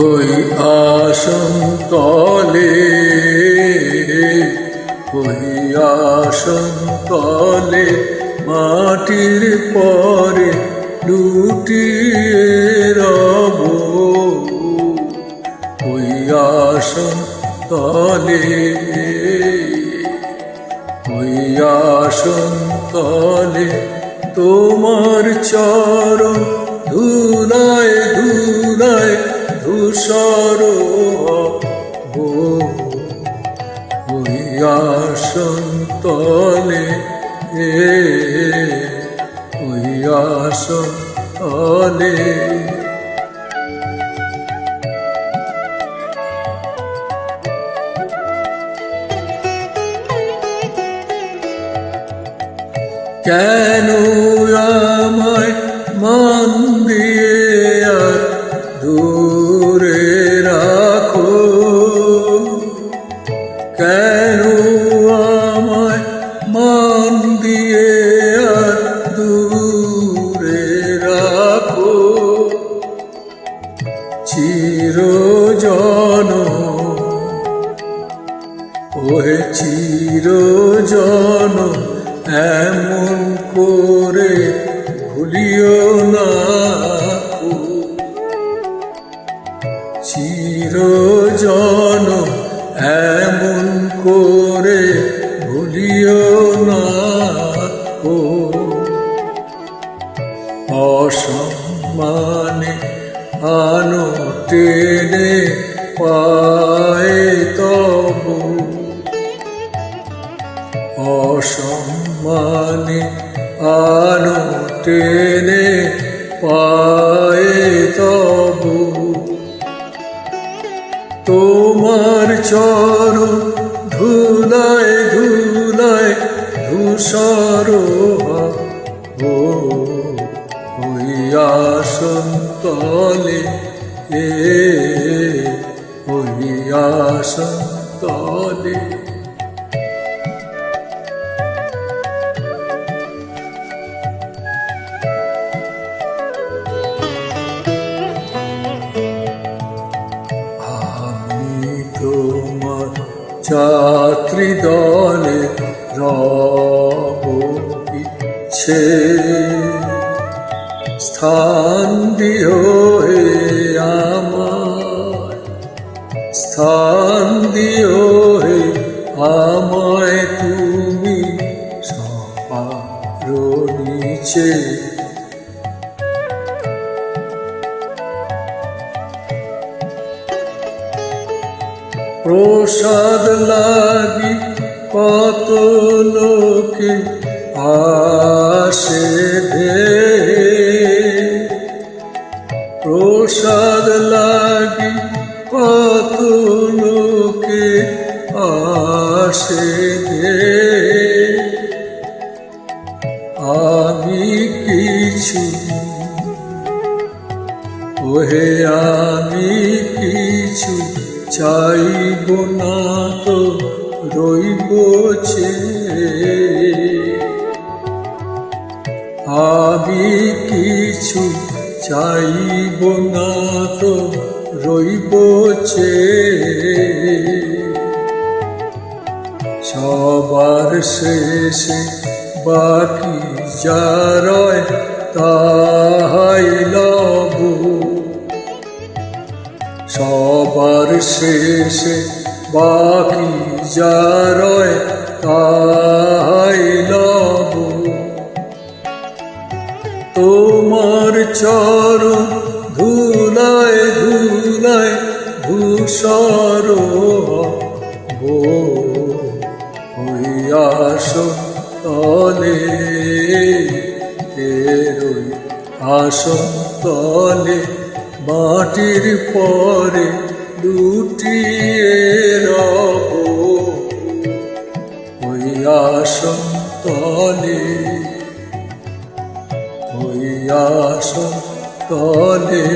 ওই আসন তলে, ওই আসন তলে মাটির পরে লুটিয়ে রব। ওই আসন তলে, ওই আসন তলে তোমার চরণ ধুলায় ধুলায় ধূসর তলে এ তলে। কেন চিরজন এমন করে ভুলিও না। চিরজন এমন করে ভুলিও না কো। অসম্মানে আনো টেনে পায় তবু অসম্মানে আনো টেনে পায়ে তবু। তোমার চর ধুলায় ধুলায় ধূসর ও তলে এ, ওই আসন তলে যাত্রী দলে রব ইচ্ছে। স্থান দিও হে আমায়। স্থান দিও হে আমায় তুমি সবার নিচে। প্রসাদ লাগি কত লোকে আসে ধে প্রসাদ লাগি কত লোকে আসে ধে আমি কিছু ওহে আমি কিছু চাইব না তো রইব আমি কিছু চাইব না তো রইব সবার শেষে বাকি যা রয় তাহাই সবার শেষে বাকি যা রয় তাহাই লব তোমার চরণ ধুলায় ধুলায় ধূসর হো ওই তলে আসন তলে মাটির পরে লুটিয়ে রব ওই আসন তলে ওই আসন তলে।